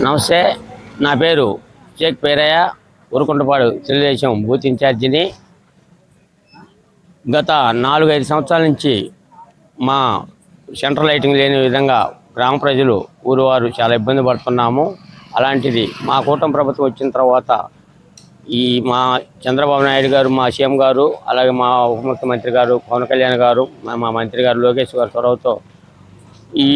నమస్తే నా పేరు షేక్ పేరయ్య ఉరుకుంటపాడు తెలుగుదేశం బూత్ ఇన్ఛార్జిని. గత నాలుగైదు సంవత్సరాల నుంచి మా సెంట్రల్ లైటింగ్ లేని విధంగా గ్రామ ప్రజలు ఊరువారు చాలా ఇబ్బంది పడుతున్నాము. అలాంటిది మా కూటమి ప్రభుత్వం వచ్చిన తర్వాత ఈ మా చంద్రబాబు నాయుడు గారు మా సీఎం గారు అలాగే మా ఉప ముఖ్యమంత్రి గారు పవన్ కళ్యాణ్ గారు మా- మా మంత్రి గారు లోకేష్ గారు చొరవతో ఈ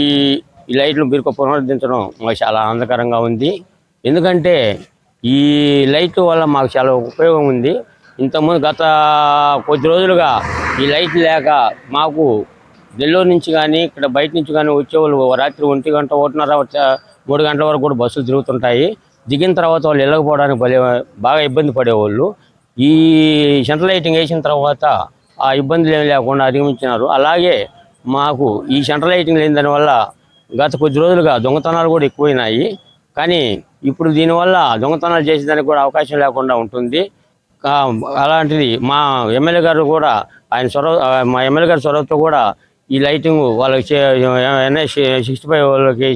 ఈ లైట్లు మీరు పునరుద్ధరించడం మాకు చాలా ఆనందకరంగా ఉంది. ఎందుకంటే ఈ లైట్ వల్ల మాకు చాలా ఉపయోగం ఉంది. ఇంతకుముందు గత కొద్ది రోజులుగా ఈ లైట్ లేక మాకు నెల్లూరు నుంచి కానీ ఇక్కడ బయట నుంచి కానీ వచ్చేవాళ్ళు రాత్రి ఒంటి గంట ఒకటిన్నర వచ్చే- మూడు గంటల వరకు కూడా బస్సులు తిరుగుతుంటాయి. దిగిన తర్వాత వాళ్ళు వెళ్ళకపోవడానికి భలే బాగా ఇబ్బంది పడేవాళ్ళు. ఈ సెంట్రల్ లైటింగ్ వేసిన తర్వాత ఆ ఇబ్బందులు ఏమి లేకుండా అధిగమించినారు. అలాగే మాకు ఈ సెంట్రల్ లైటింగ్ లేని దానివల్ల గత కొద్ది రోజులుగా దొంగతనాలు కూడా ఎక్కువైనాయి. కానీ ఇప్పుడు దీనివల్ల దొంగతనాలు చేసేదానికి కూడా అవకాశం లేకుండా ఉంటుంది. అలాంటిది మా ఎమ్మెల్యే గారు కూడా ఆయన చొరవ మా ఎమ్మెల్యే గారి చొరవతో కూడా ఈ లైటింగ్ వాళ్ళకి ఎన్ఎస్ సిక్స్టీ ఫైవ్ వాళ్ళకి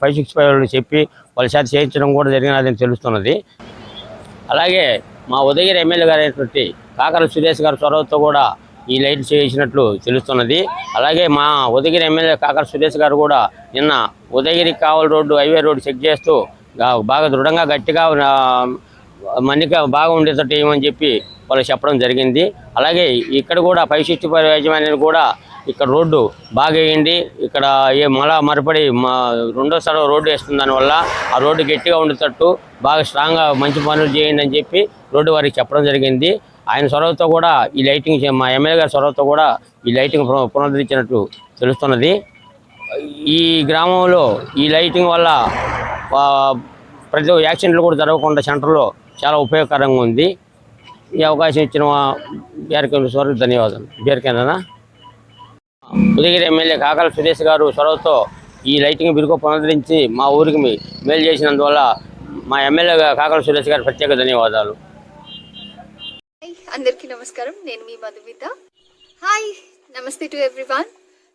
ఫైవ్ సిక్స్టీ ఫైవ్ వాళ్ళకి చెప్పి వాళ్ళ చేత చేయించడం కూడా జరిగినదని తెలుస్తున్నది. అలాగే మా ఉదయగిరి ఎమ్మెల్యే గారు అయినటువంటి కాకర సురేష్ గారి చొరవతో కూడా ఈ లైట్ చేసినట్లు తెలుస్తున్నది. అలాగే మా ఉదయగిరి ఎమ్మెల్యే కాకర సురేష్ గారు కూడా నిన్న Udayagiri Kaval road highway road check చేస్తూ బాగా దృఢంగా గట్టిగా మన్నిక బాగా ఉండేటట్టు ఏమని చెప్పి వాళ్ళు చెప్పడం జరిగింది. అలాగే ఇక్కడ కూడా ఫైవ్ సిక్స్టీ ఫైవ్ కూడా ఇక్కడ రోడ్డు బాగా వేయండి. ఇక్కడ ఏ మళ్ళా మరపడి మా రెండోసారి రోడ్డు వేస్తుంది దానివల్ల ఆ రోడ్డు గట్టిగా ఉండేటట్టు బాగా స్ట్రాంగ్గా మంచి పనులు చేయండి అని చెప్పి రోడ్డు వారికి చెప్పడం జరిగింది. ఆయన చొరవతో కూడా ఈ లైటింగ్ మా ఎమ్మెల్యే గారి చొరవతో కూడా ఈ లైటింగ్ పున- పునరుద్ధరించినట్టు తెలుస్తున్నది. ఈ గ్రామంలో ఈ లైటింగ్ వల్ల ప్రతి యాక్సిడెంట్లు కూడా జరగకుండా సెంటర్లో చాలా ఉపయోగకరంగా ఉంది. ఈ అవకాశం ఇచ్చిన మా బీఆర్కే సార్ ధన్యవాదాలు. బీఆర్కేనా ఉదయగిరి ఎమ్మెల్యే కాకల సురేష్ గారు చొరవతో ఈ లైటింగ్ బిరుకు పునరుద్ధరించి మా ఊరికి మేలు చేసినందువల్ల మా ఎమ్మెల్యే కాకల సురేష్ గారు ప్రత్యేక ధన్యవాదాలు. అందరికీ నమస్కారం. నేను మీ Madhumita. Hi namaste to everyone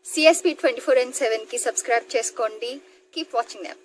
CSP twenty four and సెవెన్కి సబ్స్క్రైబ్ చేసుకోండి. Keep watching them